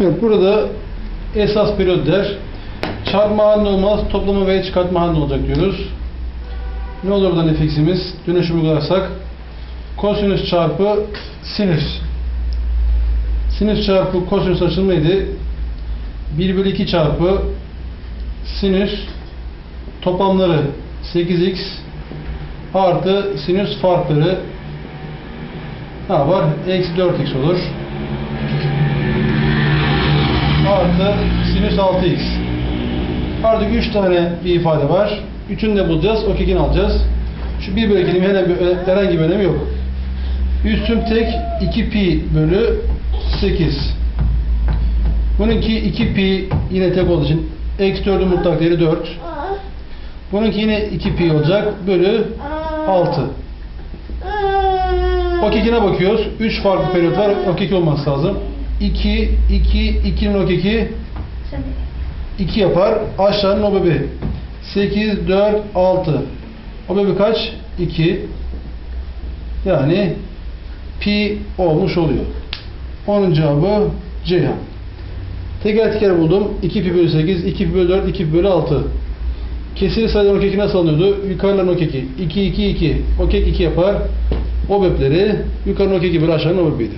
Evet, burada esas periyotlar çarpma halinde olmaz, toplama veya çıkartma halinde olacak diyoruz. Ne olur buradan fx'imiz? Dönüşüm uygularsak kosinüs çarpı sinüs. Sinüs çarpı kosinüs açılmaydı. 1 bölü 2 çarpı sinüs toplamları 8x artı sinüs farkları ne yapar? Eksi 4x olur. Artı sinüs 6x. Artık 3 tane bir ifade var. Üçünü de bulacağız. O kekini alacağız. Şu 1 bölü 2'nin herhangi bir, önemi yok. Üstüm tek 2 pi bölü 8. Bununki 2 pi yine tek olduğu için eksi 4'ün mutlak değeri 4. Bununki yine 2 pi olacak bölü 6. O kekine bakıyoruz. 3 farklı periyot var. O keki olması lazım. 2, 2, 2'nin o keki 2 yapar. Aşağının o bebi. 8, 4, 6. O bebi kaç? 2. Yani pi olmuş oluyor. Onun cevabı Ceyhan. Teker teker buldum. 2 pi bölü 8, 2 pi bölü 4, 2 pi bölü 6. Kesiri sayıların o keki nasıl alınıyordu? Yukarıların o keki. 2, 2, 2. O kek 2 yapar. O bepleri yukarının o keki bölü aşağının o bebiydi.